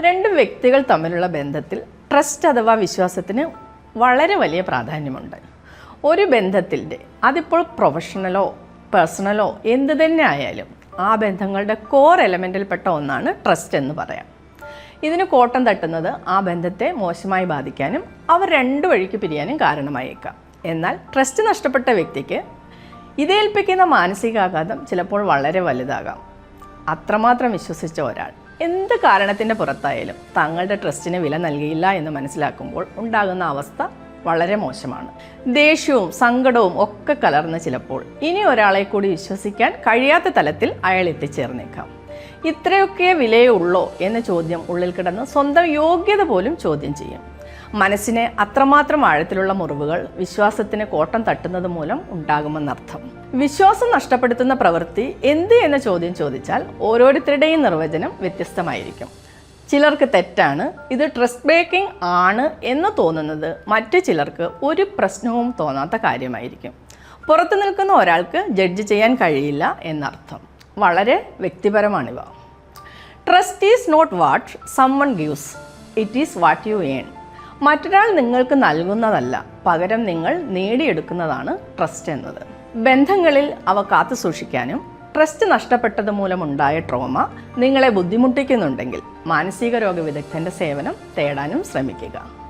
രണ്ട് വ്യക്തികൾ തമ്മിലുള്ള ബന്ധത്തിൽ ട്രസ്റ്റ് അഥവാ വിശ്വാസത്തിന് വളരെ വലിയ പ്രാധാന്യമുണ്ട്. ഒരു ബന്ധത്തിന്റെ അതിപ്പോൾ പ്രൊഫഷണലോ പേഴ്സണലോ എന്ത് തന്നെ ആയാലും ആ ബന്ധങ്ങളുടെ കോർ എലമെന്റിൽപ്പെട്ട ഒന്നാണ് ട്രസ്റ്റ് എന്ന് പറയാം. ഇതിന് കോട്ടം തട്ടുന്നത് ആ ബന്ധത്തെ മോശമായി ബാധിക്കാനും അവർ രണ്ടു വഴിക്ക് പിരിയാനും കാരണമായേക്കാം. എന്നാൽ ട്രസ്റ്റ് നഷ്ടപ്പെട്ട വ്യക്തിക്ക് ഇതേൽപ്പിക്കുന്ന മാനസികാഘാതം ചിലപ്പോൾ വളരെ വലുതാകാം. അത്രമാത്രം വിശ്വസിച്ച ഒരാൾ. എന്ത് കാരണത്തിന്റെ പുറത്തായാലും തങ്ങളുടെ ട്രസ്റ്റിന് വില നൽകിയില്ല എന്ന് മനസ്സിലാക്കുമ്പോൾ ഉണ്ടാകുന്ന അവസ്ഥ വളരെ മോശമാണ്. ദേഷ്യവും സങ്കടവും ഒക്കെ കലർന്ന് ചിലപ്പോൾ ഇനി ഒരാളെ കൂടി വിശ്വസിക്കാൻ കഴിയാത്ത തലത്തിൽ അയാൾ എത്തിച്ചേർന്നേക്കാം. ഇത്രയൊക്കെ വിലയുള്ളോ എന്ന ചോദ്യം ഉള്ളിൽ കിടന്ന് സ്വന്തം യോഗ്യത പോലും ചോദ്യം ചെയ്യും. മനസ്സിനെ അത്രമാത്രം ആഴത്തിലുള്ള മുറിവുകൾ വിശ്വാസത്തിന് കോട്ടം തട്ടുന്നത് മൂലം ഉണ്ടാകുമെന്നർത്ഥം. വിശ്വാസം നഷ്ടപ്പെടുത്തുന്ന പ്രവൃത്തി എന്ത് എന്ന ചോദ്യം ചോദിച്ചാൽ ഓരോരുത്തരുടെയും നിർവചനം വ്യത്യസ്തമായിരിക്കും. ചിലർക്ക് തെറ്റാണ് ഇത് ട്രസ്റ്റ് ബ്രേക്കിംഗ് ആണ് എന്ന് തോന്നുന്നത് മറ്റു ചിലർക്ക് ഒരു പ്രശ്നവും തോന്നാത്ത കാര്യമായിരിക്കും. പുറത്തു നിൽക്കുന്ന ഒരാൾക്ക് ജഡ്ജ് ചെയ്യാൻ കഴിയില്ല എന്നർത്ഥം. വളരെ വ്യക്തിപരമാണിവ. Trust is not what someone gives it is what you earn മറ്റൊരാൾ നിങ്ങൾക്ക് നൽകുന്നതല്ല പകരം നിങ്ങൾ നേടിയെടുക്കുന്നതാണ് ട്രസ്റ്റ് എന്നത്. ബന്ധങ്ങളിൽ അവ കാത്തു സൂക്ഷിക്കാനും ട്രസ്റ്റ് നഷ്ടപ്പെട്ടത് മൂലമുണ്ടായ ട്രോമ നിങ്ങളെ ബുദ്ധിമുട്ടിക്കുന്നുണ്ടെങ്കിൽ മാനസിക രോഗ വിദഗ്ധന്റെ സേവനം തേടാനും ശ്രമിക്കുക.